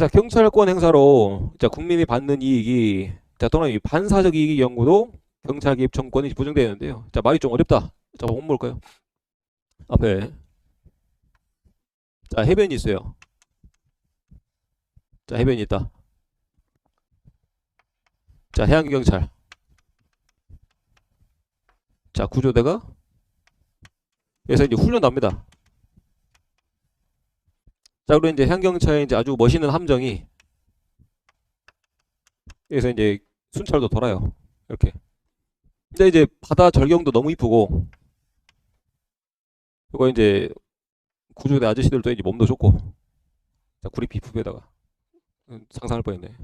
자, 경찰권 행사로 자, 국민이 받는 이익이 자, 또는 이 반사적 이익의 경우도 경찰 개입 청권이 보장되는데요. 자, 말이 좀 어렵다. 자, 한번 볼까요? 앞에 자, 해변이 있어요. 자, 해변이 있다. 자, 해양경찰. 자, 구조대가 그래서 이제 훈련 납니다. 자, 그리고 이제 해양경찰의 이제 아주 멋있는 함정이 그래서 이제 순찰도 돌아요. 이렇게. 근데 이제 바다 절경도 너무 이쁘고 이거 이제 구조대 아저씨들도 이제 몸도 좋고 자, 구리 비프에다가 음, 상상할 뻔했네.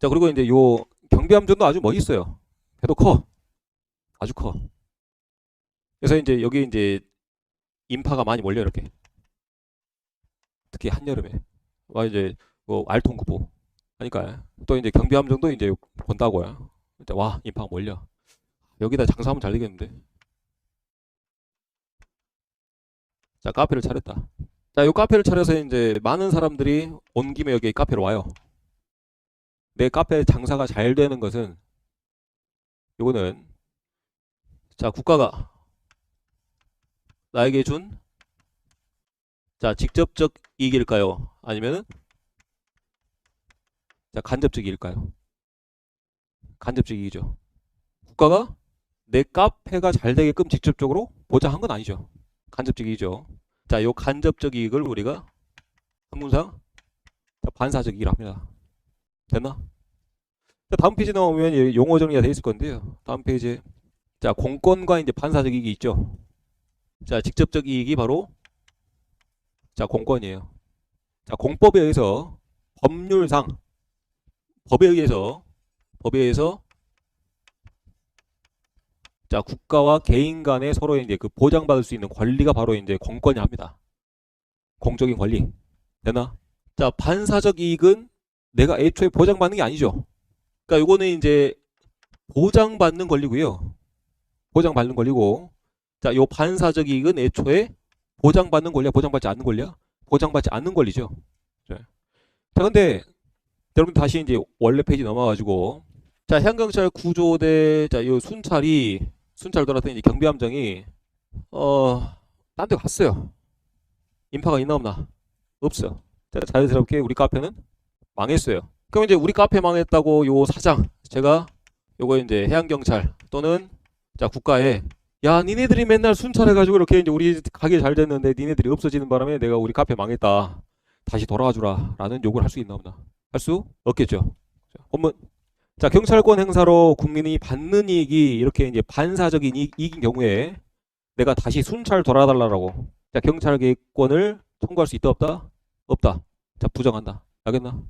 자, 그리고 이제 요 경비함정도 아주 멋있어요. 배도 커. 아주 커. 그래서 이제 여기 이제 인파가 많이 몰려 이렇게. 특히 한여름에. 와 이제 뭐 알통구보 하니까 또 이제 경비함정도 이제 본다고요. 이제 와 인파가 몰려. 여기다 장사하면 잘 되겠는데. 자 카페를 차렸다. 자요 카페를 차려서 이제 많은 사람들이 온 김에 여기 카페로 와요. 내 카페 장사가 잘 되는 것은 요거는 자 국가가 나에게 준 자, 직접적 이익일까요? 아니면은 자, 간접적 이익일까요? 간접적 이익이죠. 국가가 내 카페가 잘 되게끔 직접적으로 보장한 건 아니죠. 간접적 이익이죠. 자, 요 간접적 이익을 우리가 한문상 자, 반사적 이익을 합니다. 됐나? 자, 다음 페이지 나오면 이 용어 정리가 돼 있을 건데요. 다음 페이지에 자, 공권과 이제 반사적 이익이 있죠. 자, 직접적 이익이 바로 자, 공권이에요. 자, 공법에 의해서 법률상 법에 의해서 법에 의해서 자, 국가와 개인 간에 서로 이제 그 보장받을 수 있는 권리가 바로 이제 공권이 합니다. 공적인 권리. 되나? 자, 반사적 이익은 내가 애초에 보장받는 게 아니죠. 그러니까 요거는 이제 보장받는 권리고요. 보장받는 권리고 자, 요 반사적 이익은 애초에 보장받는 권리야, 보장받지 않는 권리야? 보장받지 않는 권리죠. 자, 자, 근데 여러분 다시 이제 원래 페이지 넘어가지고 자, 해양경찰 구조대 자, 요 순찰이 순찰 돌았더니 이제 경비함정이 어, 딴 데 갔어요. 인파가 있나 없나? 없어. 자, 자연스럽게 우리 카페는 망했어요. 그럼 이제 우리 카페 망했다고 요 사장 제가 요거 이제 해양경찰 또는 자 국가에 야 니네들이 맨날 순찰해가지고 이렇게 이제 우리 가게 잘 됐는데 니네들이 없어지는 바람에 내가 우리 카페 망했다. 다시 돌아와 주라. 라는 요구를 할 수 있나 없나 할수 없겠죠. 자, 본문. 자 경찰권 행사로 국민이 받는 이익이 이렇게 이제 반사적인 이익, 이익인 경우에 내가 다시 순찰 돌아달라고. 자 경찰 개입권을 청구할 수 있다 없다? 없다. 자 부정한다. 알겠나